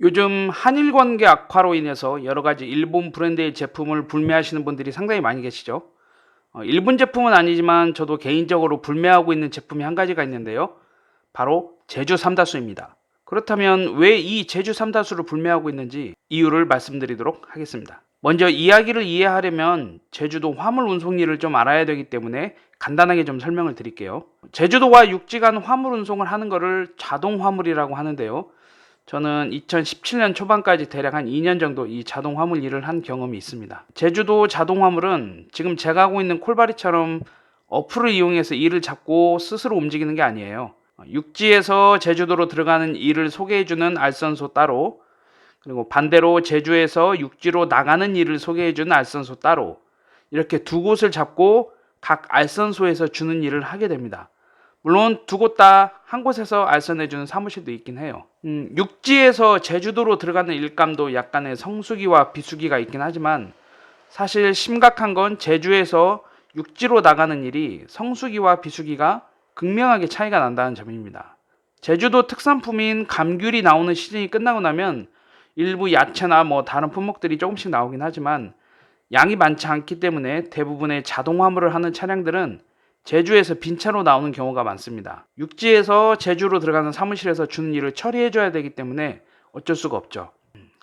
요즘 한일 관계 악화로 인해서 여러 가지 일본 브랜드의 제품을 불매하시는 분들이 상당히 많이 계시죠. 어, 일본 제품은 아니지만 저도 개인적으로 불매하고 있는 제품이 한 가지가 있는데요. 바로 제주 삼다수입니다. 그렇다면 왜 이 제주 삼다수를 불매하고 있는지 이유를 말씀드리도록 하겠습니다. 먼저 이야기를 이해하려면 제주도 화물 운송일을 좀 알아야 되기 때문에 간단하게 좀 설명을 드릴게요. 제주도와 육지 간 화물 운송을 하는 것을 자동 화물이라고 하는데요. 저는 2017년 초반까지 대략 한 2년 정도 이 자동 화물 일을 한 경험이 있습니다. 제주도 자동 화물은 지금 제가 하고 있는 콜바리처럼 어플을 이용해서 일을 잡고 스스로 움직이는 게 아니에요. 육지에서 제주도로 들어가는 일을 소개해주는 알선소 따로, 그리고 반대로 제주에서 육지로 나가는 일을 소개해주는 알선소 따로, 이렇게 두 곳을 잡고 각 알선소에서 주는 일을 하게 됩니다. 물론 두 곳 다 한 곳에서 알선해주는 사무실도 있긴 해요. 음, 육지에서 제주도로 들어가는 일감도 약간의 성수기와 비수기가 있긴 하지만 사실 심각한 건 제주에서 육지로 나가는 일이 성수기와 비수기가 극명하게 차이가 난다는 점입니다. 제주도 특산품인 감귤이 나오는 시즌이 끝나고 나면 일부 야채나 뭐 다른 품목들이 조금씩 나오긴 하지만 양이 많지 않기 때문에 대부분의 자동 화물을 하는 차량들은 제주에서 빈차로 나오는 경우가 많습니다. 육지에서 제주로 들어가는 사무실에서 주는 일을 처리해줘야 되기 때문에 어쩔 수가 없죠.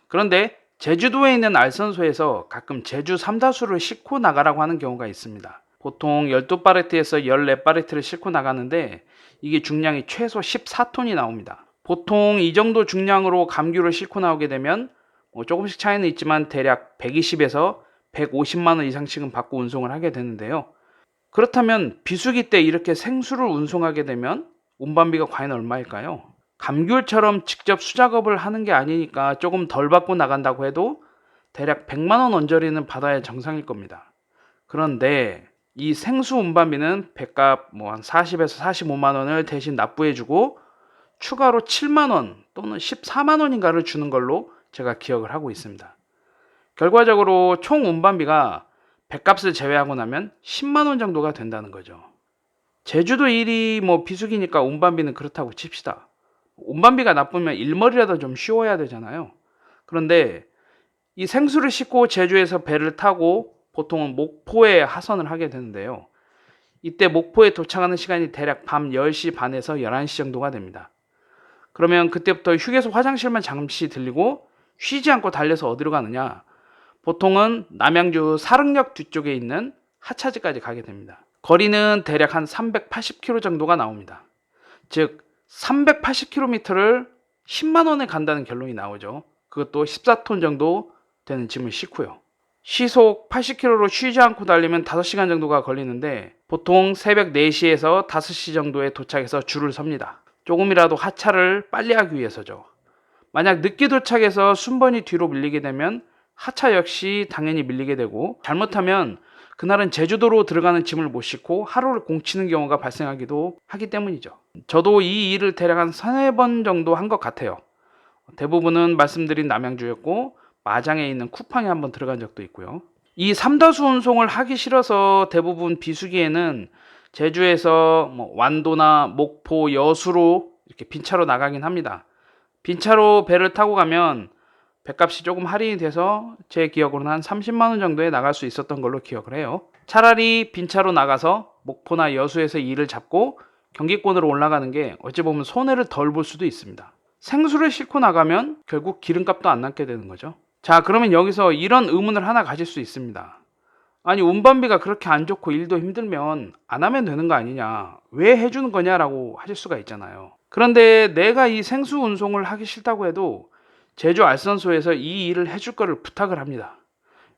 그런데 제주도에 있는 알선소에서 가끔 제주 삼다수를 싣고 나가라고 하는 경우가 있습니다. 보통 12파레트에서 14파레트를 싣고 나가는데 이게 중량이 최소 14톤이 나옵니다. 보통 이 정도 중량으로 감귤을 싣고 나오게 되면 뭐 조금씩 차이는 있지만 대략 120에서 150만 원 이상씩은 받고 운송을 하게 되는데요. 그렇다면 비수기 때 이렇게 생수를 운송하게 되면 운반비가 과연 얼마일까요? 감귤처럼 직접 수작업을 하는 게 아니니까 조금 덜 받고 나간다고 해도 대략 100만 원 언저리는 받아야 정상일 겁니다. 그런데 이 생수 운반비는 백값 뭐 한 40에서 45만 원을 대신 납부해 주고 추가로 7만 원 또는 14만 원인가를 주는 걸로 제가 기억을 하고 있습니다. 결과적으로 총 운반비가 백값을 제외하고 나면 10만 원 정도가 된다는 거죠. 제주도 일이 뭐 비수기니까 운반비는 그렇다고 칩시다. 운반비가 나쁘면 일머리라도 좀 쉬워야 되잖아요. 그런데 이 생수를 싣고 제주에서 배를 타고 보통은 목포에 하선을 하게 되는데요. 이때 목포에 도착하는 시간이 대략 밤 10시 반에서 11시 정도가 됩니다. 그러면 그때부터 휴게소 화장실만 잠시 들리고 쉬지 않고 달려서 어디로 가느냐? 보통은 남양주 사릉역 뒤쪽에 있는 하차지까지 가게 됩니다. 거리는 대략 한 380km 정도가 나옵니다. 즉 380km를 10만 원에 간다는 결론이 나오죠. 그것도 14톤 정도 되는 짐을 싣고요. 시속 80km로 쉬지 않고 달리면 5시간 정도가 걸리는데 보통 새벽 4시에서 5시 정도에 도착해서 줄을 섭니다. 조금이라도 하차를 빨리 하기 위해서죠. 만약 늦게 도착해서 순번이 뒤로 밀리게 되면 하차 역시 당연히 밀리게 되고 잘못하면 그날은 제주도로 들어가는 짐을 못 싣고 하루를 공치는 경우가 발생하기도 하기 때문이죠. 저도 이 일을 대략 한 서너 번 정도 한 것 같아요. 대부분은 말씀드린 남양주였고 마장에 있는 쿠팡에 한번 들어간 적도 있고요. 이 삼다수 운송을 하기 싫어서 대부분 비수기에는 제주에서 뭐 완도나 목포, 여수로 이렇게 빈차로 나가긴 합니다. 빈차로 배를 타고 가면 배값이 조금 할인이 돼서 제 기억으로는 한 30만 원 정도에 나갈 수 있었던 걸로 기억을 해요. 차라리 빈차로 나가서 목포나 여수에서 일을 잡고 경기권으로 올라가는 게 어찌 보면 손해를 덜 볼 수도 있습니다. 생수를 싣고 나가면 결국 기름값도 안 남게 되는 거죠. 자, 그러면 여기서 이런 의문을 하나 가질 수 있습니다. 아니, 운반비가 그렇게 안 좋고 일도 힘들면 안 하면 되는 거 아니냐. 왜 해주는 거냐라고 하실 수가 있잖아요. 그런데 내가 이 생수 운송을 하기 싫다고 해도 제주 알선소에서 이 일을 해줄 거를 부탁을 합니다.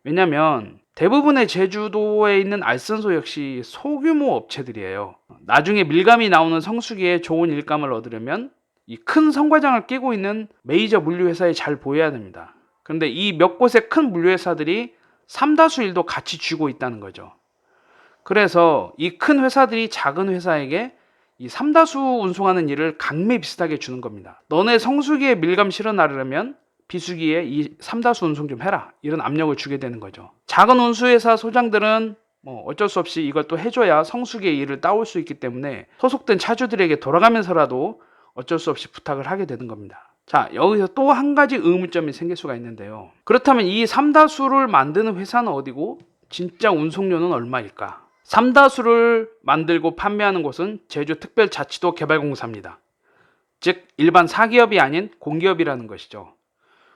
왜냐면 대부분의 제주도에 있는 알선소 역시 소규모 업체들이에요. 나중에 밀감이 나오는 성수기에 좋은 일감을 얻으려면 이 큰 성과장을 끼고 있는 메이저 물류회사에 잘 보여야 됩니다. 그런데 이 몇 곳의 큰 물류회사들이 삼다수 일도 같이 쥐고 있다는 거죠. 그래서 이 큰 회사들이 작은 회사에게 이 삼다수 운송하는 일을 강매 비슷하게 주는 겁니다. 너네 성수기에 밀감 실어 나르려면 비수기에 이 삼다수 운송 좀 해라. 이런 압력을 주게 되는 거죠. 작은 운수회사 소장들은 뭐 어쩔 수 없이 이걸 또 해줘야 성수기의 일을 따올 수 있기 때문에 소속된 차주들에게 돌아가면서라도 어쩔 수 없이 부탁을 하게 되는 겁니다. 자, 여기서 또 한 가지 의문점이 생길 수가 있는데요. 그렇다면 이 삼다수를 만드는 회사는 어디고 진짜 운송료는 얼마일까? 삼다수를 만들고 판매하는 곳은 제주특별자치도 개발공사입니다. 즉 일반 사기업이 아닌 공기업이라는 것이죠.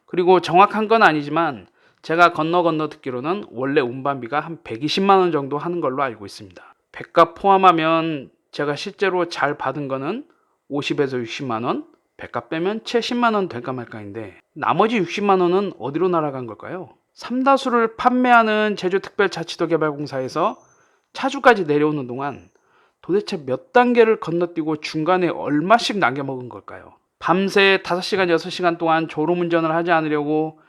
그리고 정확한 건 아니지만 제가 건너 건너 듣기로는 원래 운반비가 한 120만 원 정도 하는 걸로 알고 있습니다. 백값 포함하면 제가 실제로 잘 받은 거는 50에서 60만 원, 백값 빼면 70만 원 될까 말까인데 나머지 60만 원은 어디로 날아간 걸까요? 삼다수를 판매하는 제주특별자치도 개발공사에서 차주까지 내려오는 동안 도대체 몇 단계를 건너뛰고 중간에 얼마씩 남겨먹은 걸까요? 밤새 5시간, 6시간 동안 졸음 운전을 하지 않으려고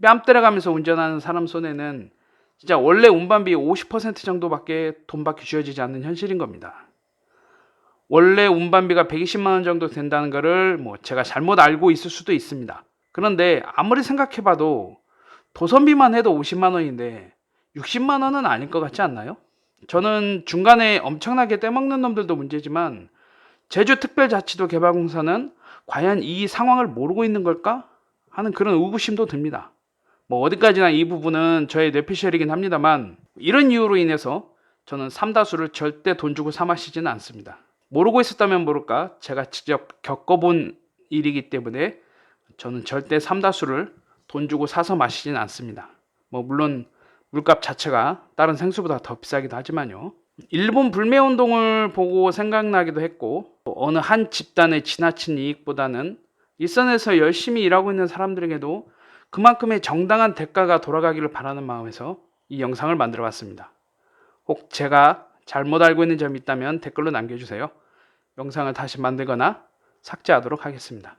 뺨 때려가면서 운전하는 사람 손에는 진짜 원래 운반비 50% 정도밖에 돈밖에 쥐어지지 않는 현실인 겁니다. 원래 운반비가 120만 원 정도 된다는 거를 뭐 제가 잘못 알고 있을 수도 있습니다. 그런데 아무리 생각해봐도 도선비만 해도 50만 원인데 60만 원은 아닐 것 같지 않나요? 저는 중간에 엄청나게 떼먹는 놈들도 문제지만 제주 특별자치도 개발공사는 과연 이 상황을 모르고 있는 걸까 하는 그런 의구심도 듭니다. 뭐 어디까지나 이 부분은 저의 뇌피셜이긴 합니다만 이런 이유로 인해서 저는 삼다수를 절대 돈 주고 사 마시지는 않습니다. 모르고 있었다면 모를까 제가 직접 겪어본 일이기 때문에 저는 절대 삼다수를 돈 주고 사서 마시지는 않습니다. 뭐 물론 물값 자체가 다른 생수보다 더 비싸기도 하지만요. 일본 불매 운동을 보고 생각나기도 했고 어느 한 집단의 지나친 이익보다는 일선에서 열심히 일하고 있는 사람들에게도 그만큼의 정당한 대가가 돌아가기를 바라는 마음에서 이 영상을 만들어 봤습니다. 혹 제가 잘못 알고 있는 점이 있다면 댓글로 남겨주세요. 영상을 다시 만들거나 삭제하도록 하겠습니다.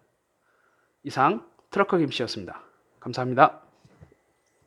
이상 트러커 김씨였습니다. 감사합니다.